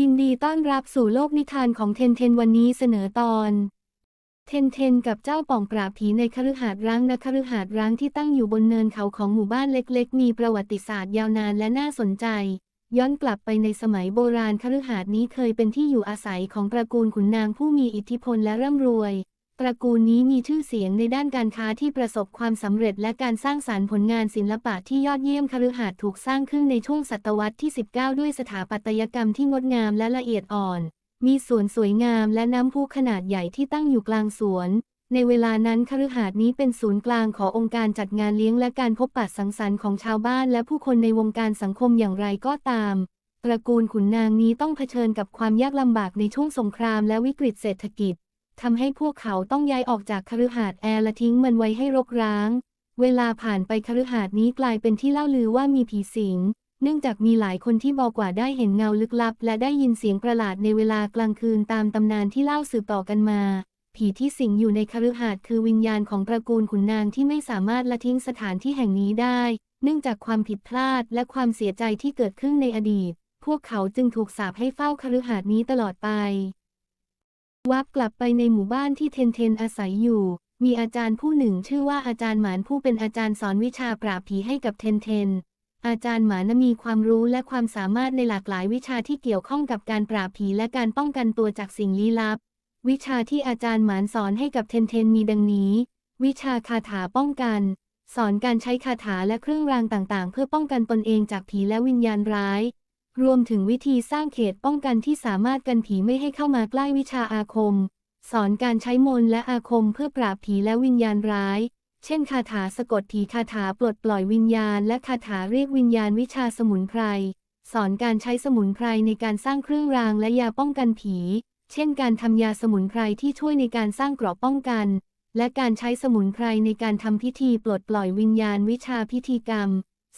ยินดีต้อนรับสู่โลกนิทานของเทนเทนวันนี้เสนอตอน เทนเทนกับเจ้าป่องปราบผีในคฤหาสน์ร้างนะคฤหาสน์ร้างที่ตั้งอยู่บนเนินเขาของหมู่บ้านเล็กๆ มีประวัติศาสตร์ยาวนานและน่าสนใจ ย้อนกลับไปในสมัยโบราณคฤหาสน์นี้เคยเป็นที่อยู่อาศัยของตระกูลขุนนางผู้มีอิทธิพลและร่ำรวย ตระกูลนี้มีชื่อเสียงในด้านการค้าที่ประสบความสำเร็จและการสร้างสารรค์ผลงานศิลปะที่ยอดเยี่ยมคฤหาสน์ถูกสร้างขึ้นในช่วงศตวรรษที่ 19 ด้วยสถาปัตยกรรมที่งดงามและละเอียดอ่อน มีสวนสวยงามและน้ำพุขนาดใหญ่ที่ตั้งอยู่กลางสวน ในเวลานั้นคฤหาสน์นี้เป็นศูนย์กลางขององค์การจัดงานเลี้ยงและการพบปะสังสรรค์ของชาวบ้านและผู้คนในวงการสังคมอย่างไรก็ตาม ตระกูลขุนนางนี้ต้องเผชิญกับความยากลำบากในช่วงสงครามและวิกฤตเศรษฐกิจ ทำให้พวกเขาต้องย้ายออกจากคฤหาสน์แอร์และทิ้งมันไว้ให้รกร้าง เวลาผ่านไปคฤหาสน์นี้กลายเป็นที่เล่าลือว่ามีผีสิง เนื่องจากมีหลายคนที่บอกว่าได้เห็นเงาลึกลับ และได้ยินเสียงประหลาดในเวลากลางคืนตามตำนานที่เล่าสืบต่อกันมา ผีที่สิงอยู่ในคฤหาสน์คือวิญญาณของตระกูลขุนนางที่ไม่สามารถละทิ้งสถานที่แห่งนี้ได้ เนื่องจากความผิดพลาดและความเสียใจที่เกิดขึ้นในอดีต พวกเขาจึงถูกสาปให้เฝ้าคฤหาสน์นี้ตลอดไป วับกลับไปในหมู่บ้านที่เทนเทนอาศัยอยู่ มีอาจารย์ผู้หนึ่งชื่อว่าอาจารย์หมานผู้เป็นอาจารย์สอนวิชาปราบผีให้กับเทนเทน อาจารย์หมานมีความรู้และความสามารถในหลากหลายวิชาที่เกี่ยวข้องกับการปราบผีและการป้องกันตัวจากสิ่งลี้ลับ วิชาที่อาจารย์หมานสอนให้กับเทนเทนมีดังนี้ วิชาคาถาป้องกัน สอนการใช้คาถาและเครื่องรางต่างๆ เพื่อป้องกันตนเองจากผีและวิญญาณร้าย รวมถึงวิธีสร้างเขตป้องกันที่สามารถกันผีไม่ให้เข้ามาใกล้วิชาอาคม สอนการใช้มนต์และอาคมเพื่อปราบผีและวิญญาณร้าย เช่น คาถาสะกดผีคาถาปลดปล่อยวิญญาณ และคาถาเรียกวิญญาณวิชาสมุนไพร สอนการใช้สมุนไพรในการสร้างเครื่องรางและยาป้องกันผี เช่น การทำยาสมุนไพรที่ช่วยในการสร้างเกราะป้องกัน และการใช้สมุนไพรในการทำพิธีปลดปล่อยวิญญาณวิชาพิธีกรรม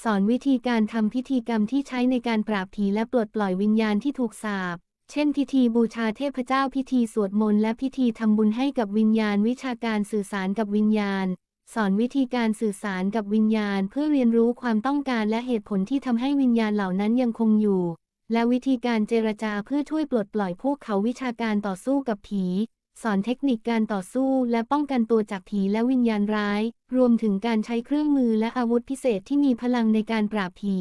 สอนวิธีการทำพิธีกรรมที่ใช้ในการปราบผีและปลดปล่อยวิญญาณที่ถูกสาป เช่น พิธีบูชาเทพเจ้าพิธีสวดมนต์และพิธีทำบุญให้กับวิญญาณ วิชาการสื่อสารกับวิญญาณ สอนวิธีการสื่อสารกับวิญญาณ เพื่อเรียนรู้ความต้องการและเหตุผลที่ทำให้วิญญาณเหล่านั้นยังคงอยู่ และวิธีการเจรจาเพื่อช่วยปลดปล่อยพวกเขาวิชาการต่อสู้กับผี สอนเทคนิคการต่อสู้และป้องกันตัวจากผีและวิญญาณร้าย รวมถึงการใช้เครื่องมือและอาวุธพิเศษที่มีพลังในการปราบผี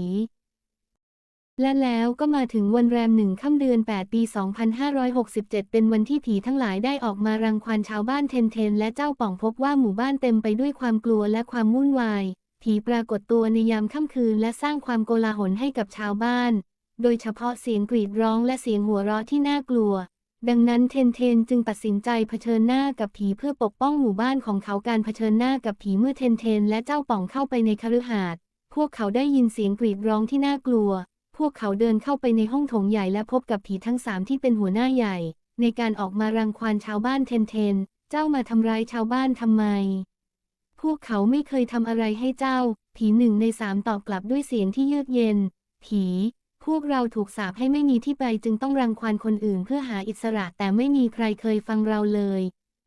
และแล้วก็มาถึงวันแรมหนึ่งค่ำเดือน 8 ปี 2567 เป็นวันที่ผีทั้งหลายได้ออกมารังควานชาวบ้านเทนเทน และเจ้าป่องพบว่าหมู่บ้านเต็มไปด้วยความกลัวและความวุ่นวาย ผีปรากฏตัวในยามค่ำคืนและสร้างความโกลาหลให้กับชาวบ้าน โดยเฉพาะเสียงกรีดร้องและเสียงหัวเราะที่น่ากลัว ดังนั้นเทนเทนจึงตัดสินใจเผชิญหน้ากับผีเพื่อปกป้องหมู่บ้านของเขาการเผชิญหน้ากับผีเมื่อเทนเทนและเจ้าป่องเข้าไปในคฤหาสน์พวกเขาได้ยินเสียงกรีดร้องที่น่ากลัว พวกเขาเดินเข้าไปในห้องโถงใหญ่และพบกับผีทั้งสามที่เป็นหัวหน้าใหญ่ ในการออกมารังควานชาวบ้านเทนเทน เจ้ามาทำร้ายชาวบ้านทำไม พวกเขาไม่เคยทำอะไรให้เจ้า ผีหนึ่งในสามตอบกลับด้วยเสียงที่เยือกเย็น ผี พวกเราถูกสาปให้ไม่มีที่ไปจึงต้องรังควานคนอื่นเพื่อหาอิสระแต่ไม่มีใครเคยฟังเราเลย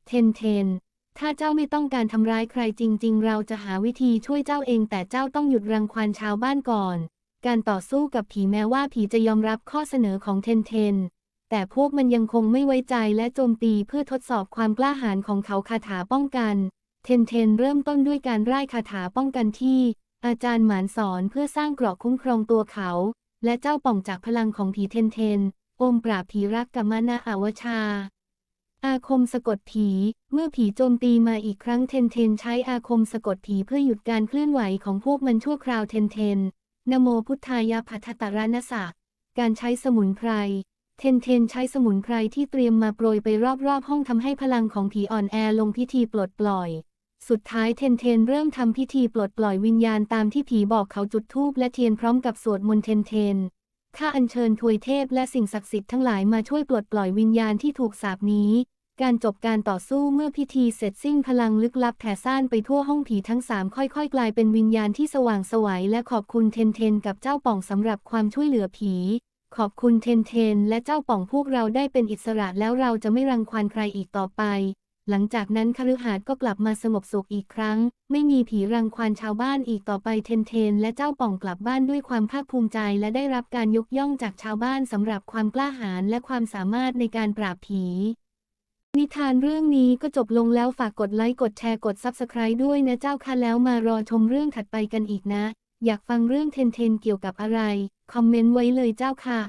เทนเทน ถ้าเจ้าไม่ต้องการทำร้ายใครจริง ๆ เราจะหาวิธีช่วยเจ้าเองแต่เจ้าต้องหยุดรังควานชาวบ้านก่อน การต่อสู้กับผีแม้ว่าผีจะยอมรับข้อเสนอของเทนเทน แต่พวกมันยังคงไม่ไว้ใจและโจมตีเพื่อทดสอบความกล้าหาญของเขาคาถาป้องกัน เทนเทนเริ่มต้นด้วยการร่ายคาถาป้องกันที่ อาจารย์หมานสอนเพื่อสร้างเกราะคุ้มครองตัวเขา และเจ้าป่องจากพลังของผีเทนเทน อมปราบผีรักกัมมานาอาวชา อาคมสะกดผี เมื่อผีโจมตีมาอีกครั้งเทนเทนใช้อาคมสะกดผีเพื่อหยุดการเคลื่อนไหวของพวกมันชั่วคราวเทนเทน นโมพุทธายาพัทตรานสักการใช้สมุนไพร เทนเทนใช้สมุนไพรที่เตรียมมาโปรยไปรอบๆห้องทำให้พลังของผีอ่อนแอลงพิธีปลดปล่อย สุดท้ายเทนเทนเริ่มทำพิธีปลดปล่อยวิญญาณตามที่ผีบอกเขาจุดธูปและเทียนพร้อมกับสวดมนต์เทนเทนข้าอัญเชิญทวยเทพและสิ่งศักดิ์สิทธิ์ทั้งหลายมาช่วยปลดปล่อยวิญญาณที่ถูกสาปนี้ การจบการต่อสู้เมื่อพิธีเสร็จสิ้นพลังลึกลับแผ่ซ่านไปทั่วห้องผีทั้งสามค่อยๆ กลายเป็นวิญญาณที่สว่างไสวัยและขอบคุณเทนเทนกับเจ้าป่องสำหรับความช่วยเหลือผี ขอบคุณเทนเทนและเจ้าป่องพวกเราได้เป็นอิสระแล้วเราจะไม่รังควานใครอีกต่อไป หลังจากนั้นคฤหาสน์ก็กลับมาสงบสุขอีกครั้ง ไม่มีผีรังควานชาวบ้านอีกต่อไปเทนเทน และเจ้าป่องกลับบ้านด้วยความภาคภูมิใจ และได้รับการยกย่องจากชาวบ้านสำหรับความกล้าหาญและความสามารถในการปราบผีนิทานเรื่องนี้ก็จบลงแล้วฝากกดไลค์กดแชร์กด Subscribe ด้วยนะเจ้าค่ะแล้วมารอชมเรื่องถัดไปกันอีกนะ อยากฟังเรื่องเทนเทนเกี่ยวกับอะไร คอมเมนต์ไว้เลยเจ้าค่ะ